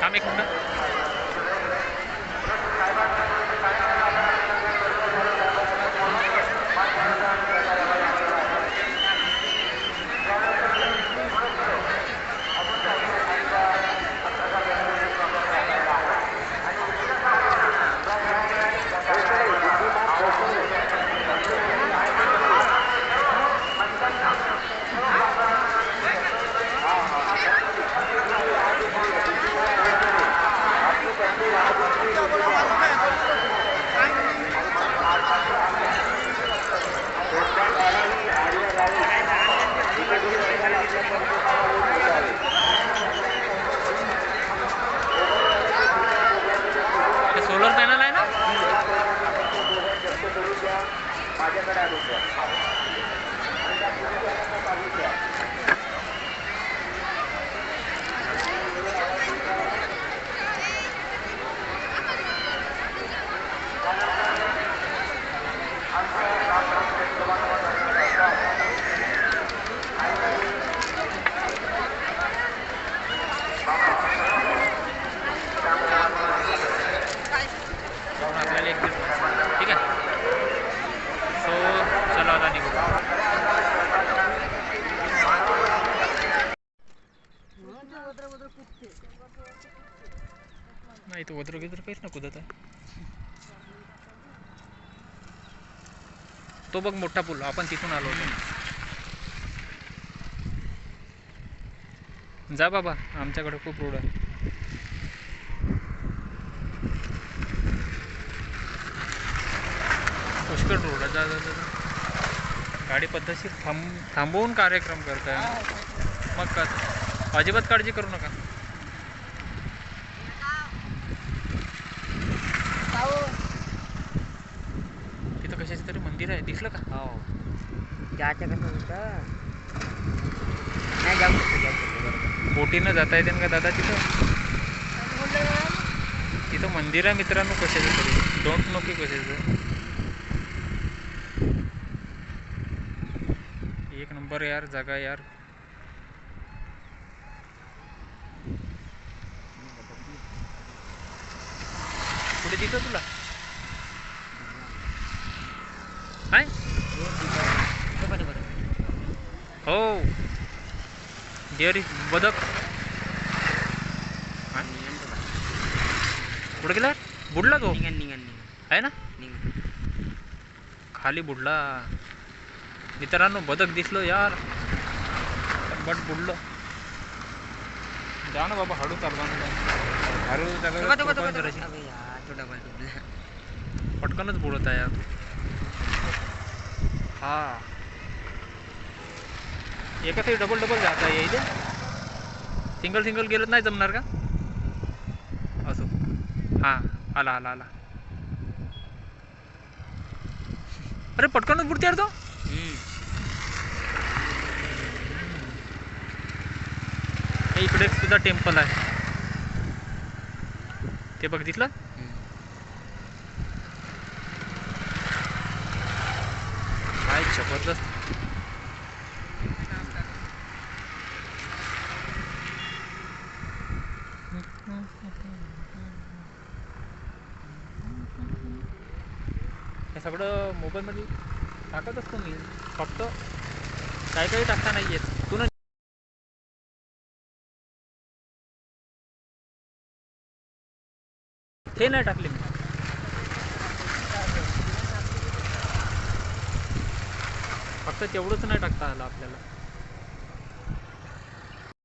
थांब एक मिनिट हे सोलर पॅनल आहे ना जाऊन तो वद्र गिद्र काहीच ना कुदत तो बघ मोठा पूल आपण तिथून आलो होतो. जा बाबा आमच्याकडे खूप रोड आहे. पुष्कळ रोड आहे. जा जा जा जा. गाडी पद्धतशीर थांब थांबवून कार्यक्रम करताय. मग का अजिबात काळजी करू नका तिथं कशाचं तरी मंदिर आहे दिसलं का? हो. त्याचं कसं होतं? नाही जाऊ शकतो जाऊ शकतो बरोबर. बोटीनं जाता येते ना का दादा तिथं? तिथं मंदिर आहे मित्रांनो कशाचं तरी. डोंट नो की कशाचं? एक नंबर यार जागा यार. पुढे दिसत तुला? काय? हो. डेअरी बदक? कुठे गेला बुडला तो. आहे ना? खाली बुडला. मित्रांनो बदक दिसलो यार. बट बुडलं. जा ना बाबा हळू चालवा हळू. पटकनच बुडत आहे यार. हा. एका साईड डबल डबल जाता येईल सिंगल सिंगल गेलं नाही जमणार का? असो. हां आला आला आला. अरे पटकनच बुडते यार तो. इकडे सुद्धा टेम्पल आहे. ते बघ दिसलं हे सगळं मोबाईलमध्ये टाकत असतो मी फक्त काही काही टाकता नाही येत. तू ना हे नाही टाकले. मी फक्त तेवढंच नाही टाकता आलं आपल्याला.